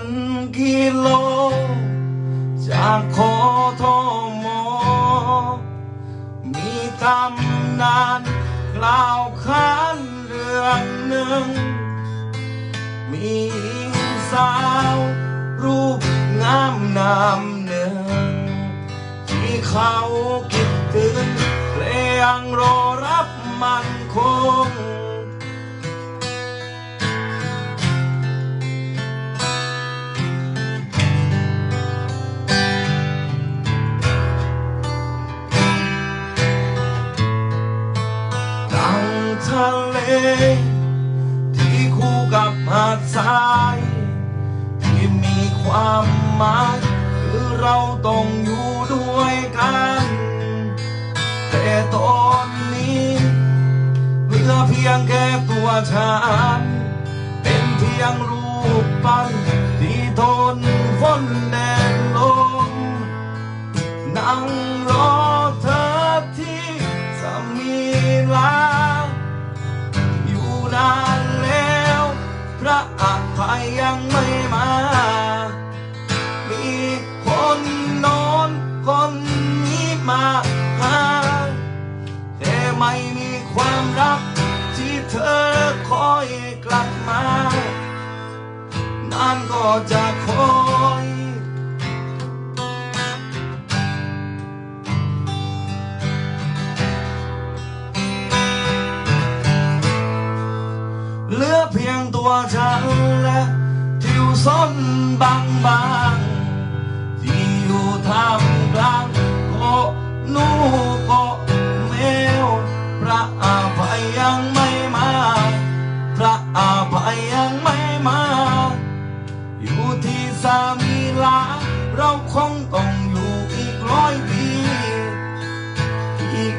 นกิโล จากโคทโมมีตำนานกล่าวขานเรื่องหนึ่ง มีหญิงสาว รูปงามนามหนึ่ง ที่เขาคิดถึงเพลงรอรั ทะเล ที่คู่กับหาดทราย ที่มีความหมายคือเราต้องอยู่ด้วยกัน แต่ตอนนี้เหลือเพียงแค่ตัวฉันเป็นเพียงรู ยังไม่มา มีคนนอนคนนี้มาหาแต่ไม่มีความรักที่เธอคอยกลับมา นานก็จะ ทิวส้นบางบางที่อยู่ท่ามกลางเกาะนูเกาะแมวพระอาภัยยังไม่มา พระอาภัยยังไม่มา อยู่ที่สามีลา เราคงต้องอยู่อีกร้อยปีอีก